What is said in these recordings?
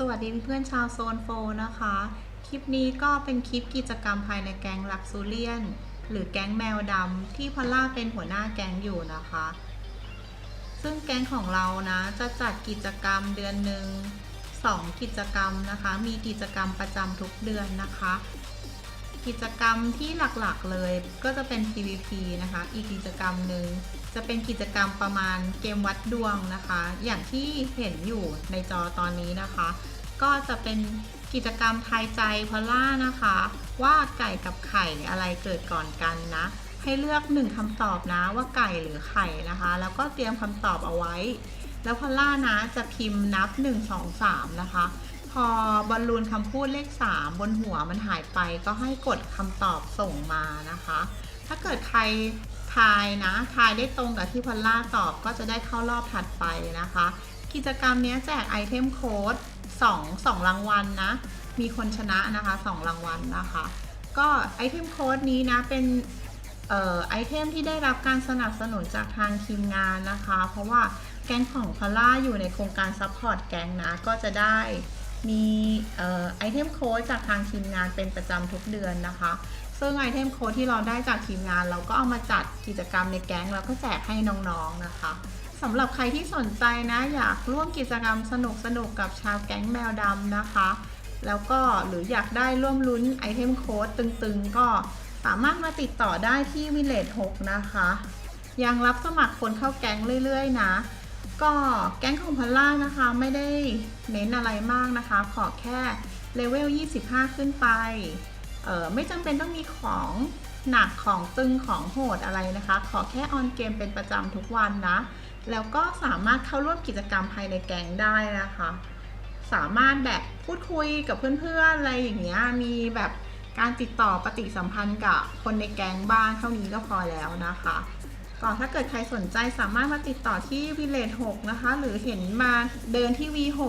สวัสดีเพื่อนชาวโซนโฟนะคะ คลิปนี้ก็เป็นคลิปกิจกรรมภายในแก๊งลักซูเลียน หรือแก๊งแมวดำที่พอลล่าเป็นหัวหน้าแก๊งอยู่นะคะ ซึ่งแก๊งของเรานะจะจัดกิจกรรมเดือนหนึ่ง2 กิจกรรมนะคะ มีกิจกรรมประจำทุกเดือนนะคะ กิจกรรมที่หลักๆเลยก็จะเป็น PVP นะคะ อีกกิจกรรมหนึ่งจะเป็นกิจกรรมประมาณเกมวัดดวงนะคะ อย่างที่เห็นอยู่ในจอตอนนี้นะคะ ก็จะเป็นกิจกรรมทายใจพอล่านะคะ ว่าไก่กับไข่อะไรเกิดก่อนกันนะ ให้เลือกหนึ่งคำตอบนะว่าไก่หรือไข่นะคะ แล้วก็เตรียมคำตอบเอาไว้ แล้วพอล่านะจะพิมพ์นับ 1 2 3 นะคะ อบอลลูนคำพูดเลข 3 บนหัวมันหายไปก็ให้กดคำตอบส่งมานะคะ ถ้าเกิดใครทายนะทายได้ตรงกับที่พอลล่าตอบก็จะได้เข้ารอบถัดไปนะคะ กิจกรรมนี้แจกไอเทมโค้ด2 2รางวัลนะมีคนชนะนะคะ 2 รางวัลนะคะ ก็ไอเทมโค้ดนี้นะเป็นออไอเทมที่ได้รับการสนับสนุนจากทางทีมงานนะคะ เพราะว่าแก๊งของพอลล่าอยู่ในโครงการซัพพอร์ตแก๊งนะก็จะได้ มีไอเทมโค้ดจากทางทีมงานเป็นประจำทุกเดือนนะคะ ซึ่งไอเทมโค้ดที่เราได้จากทีมงาน เราก็เอามาจัดกิจกรรมในแก๊งแล้วก็แจกให้น้องๆนะคะสำหรับใครที่สนใจนะอยากร่วมกิจกรรมสนุกๆกับชาวแก๊งแมวดำนะคะ แล้วก็หรืออยากได้ร่วมลุ้นไอเทมโค้ดตึงๆ ก็สามารถมาติดต่อได้ที่วิเลจ6นะคะ ยังรับสมัครคนเข้าแก๊งเรื่อยๆ นะ ก็แก๊งของพอลล่านะคะไม่ได้เน้นอะไรมากนะคะ ขอแค่เลเวล 25 ขึ้นไป เออไม่จำเป็นต้องมีของหนักของตึงของโหดอะไรนะคะ ขอแค่ออนเกมเป็นประจำทุกวันนะ แล้วก็สามารถเข้าร่วมกิจกรรมภายในแก๊งได้นะคะ สามารถแบบพูดคุยกับเพื่อนๆอะไรอย่างเงี้ย มีแบบการติดต่อปฏิสัมพันธ์กับคนในแก๊งบ้างเท่านี้ก็พอแล้วนะคะ ก็ถ้าเกิดใครสนใจสามารถมาติดต่อที่วิเลจ6นะคะ หรือเห็นมาเดินที่ V6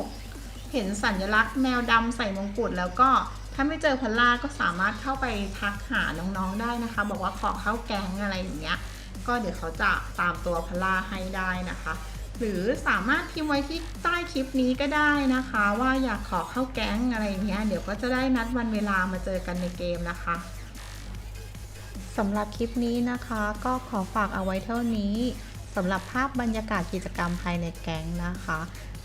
เห็นสัญลักษณ์แมวดำใส่มงกุฎแล้วก็ถ้าไม่เจอพลล่าก็สามารถเข้าไปทักหาน้องๆได้นะคะ บอกว่าขอเข้าแก๊งอะไรอย่างเงี้ย ก็เดี๋ยวเขาจะตามตัวพลล่าให้ได้นะคะ หรือสามารถพิมพ์ไว้ที่ใต้คลิปนี้ก็ได้นะคะ ว่าอยากขอเข้าแก๊งอะไรอย่างเงี้ยเดี๋ยวก็จะได้นัดวันเวลามาเจอกันในเกมนะคะ สำหรับคลิปนี้นะคะ ก็ขอฝากเอาไว้เท่านี้สำหรับภาพบรรยากาศกิจกรรมภายในแก๊งนะคะ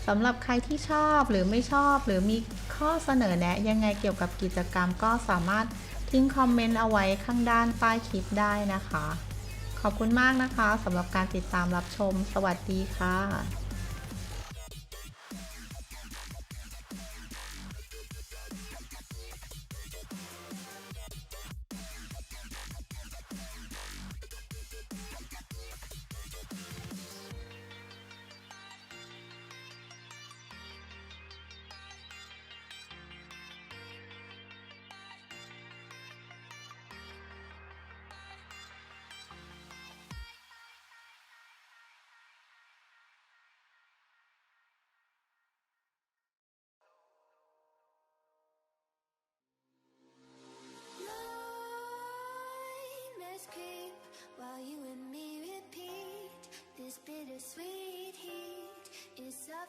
สำหรับใครที่ชอบหรือไม่ชอบ หรือมีข้อเสนอแนะยังไงเกี่ยวกับกิจกรรมก็สามารถทิ้งคอมเมนต์เอาไว้ข้างด้านใต้คลิปได้นะคะ ขอบคุณมากนะคะสำหรับการติดตามรับชม สวัสดีค่ะ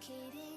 Suffocating